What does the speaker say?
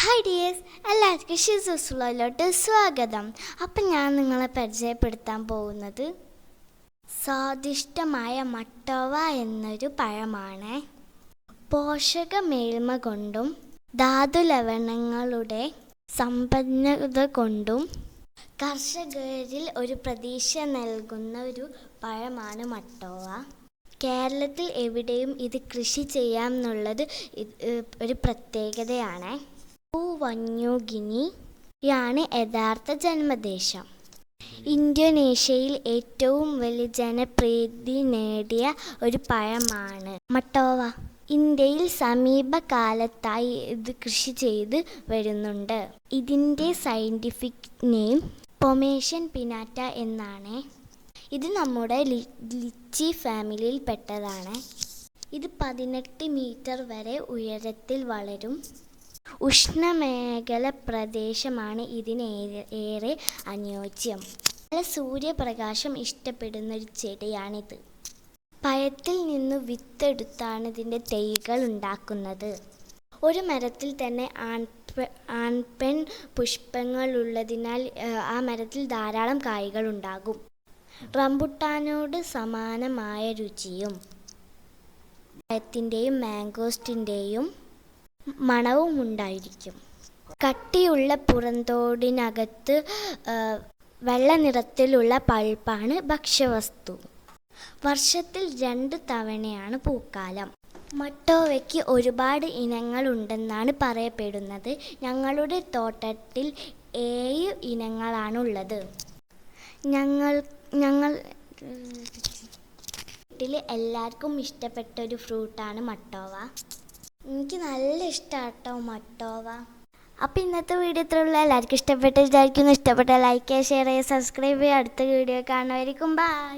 Hi dears എല്ലാവർക്കും ഷിസുസുളയിലോട്ട് സ്വാഗതം. അപ്പം ഞാൻ നിങ്ങളെ പരിചയപ്പെടുത്താൻ പോകുന്നത് സ്വാദിഷ്ടമായ മട്ടോവ എന്നൊരു പഴമാണ്. പോഷക മേൽമ കൊണ്ടും ധാതു ലവണങ്ങളുടെ സമ്പന്നത കൊണ്ടും കർഷകരിൽ ഒരു പ്രതീക്ഷ നൽകുന്ന ഒരു പഴമാണ് മട്ടോവ. കേരളത്തിൽ എവിടെയും ഇത് കൃഷി ചെയ്യാം എന്നുള്ളത് ഒരു പ്രത്യേകതയാണ്. പൂവന്യൂഗിനിയാണ് യഥാർത്ഥ ജന്മദേശം. ഇന്തോനേഷ്യയിൽ ഏറ്റവും വലിയ ജനപ്രീതി നേടിയ ഒരു പഴമാണ് മട്ടോവ. ഇന്ത്യയിൽ സമീപകാലത്തായി ഇത് കൃഷി ചെയ്ത് വരുന്നുണ്ട്. ഇതിന്റെ സയന്റിഫിക് നെയിം പൊമേഷൻ പിനാറ്റ എന്നാണ്. ഇത് നമ്മുടെ ലിച്ചി ഫാമിലിയിൽ പെട്ടതാണ്. ഇത് പതിനെട്ട് മീറ്റർ വരെ ഉയരത്തിൽ വളരും. ഉഷ്ണമേഖല പ്രദേശമാണ് ഇതിന് ഏറെ- അനുയോജ്യം. നല്ല സൂര്യപ്രകാശം ഇഷ്ടപ്പെടുന്ന ഒരു ചെടിയാണിത്. പഴത്തിൽ നിന്ന് വിത്തെടുത്താണ് ഇതിന്റെ തൈകൾ ഉണ്ടാക്കുന്നത്. ഒരു മരത്തിൽ തന്നെ ആൺപെ ആൺപെൺ പുഷ്പങ്ങളുള്ളതിനാൽ ആ മരത്തിൽ ധാരാളം കായ്കൾ ഉണ്ടാകും. റംബുട്ടാനോട് സമാനമായ രുചിയും പഴത്തിന്റെയും മാംഗോസ്റ്റിന്റെയും മണവും ഉണ്ടായിരിക്കും കട്ടിയുള്ള പുറന്തോടിനകത്ത് വെള്ള നിറത്തിലുള്ള പൾപ്പാണ് ഭക്ഷ്യവസ്തു. വർഷത്തിൽ രണ്ട് തവണയാണ് പൂക്കാലം. മട്ടോവയ്ക്ക് ഒരുപാട് ഇനങ്ങളുണ്ടെന്നാണ് പറയപ്പെടുന്നത്. ഞങ്ങളുടെ തോട്ടത്തിൽ ഏഴ് ഇനങ്ങളാണുള്ളത്. ഞങ്ങൾ ഞങ്ങൾ വീട്ടിൽ എല്ലാവർക്കും ഇഷ്ടപ്പെട്ട ഒരു ഫ്രൂട്ടാണ് മട്ടോവ. എനിക്ക് നല്ല ഇഷ്ടമാട്ടോ മട്ടോവ അപ്പോൾ ഇന്നത്തെ വീഡിയോ ഇത്ര ഉള്ളൂ. എല്ലാവർക്കും ഇഷ്ടപ്പെട്ട ഇഷ്ടപ്പെട്ട ലൈക്ക് ചെയ്യുക ഷെയർ ചെയ്യുക സബ്സ്ക്രൈബ് ചെയ്യുക അടുത്ത വീഡിയോ കാണുമായിരിക്കും ബൈ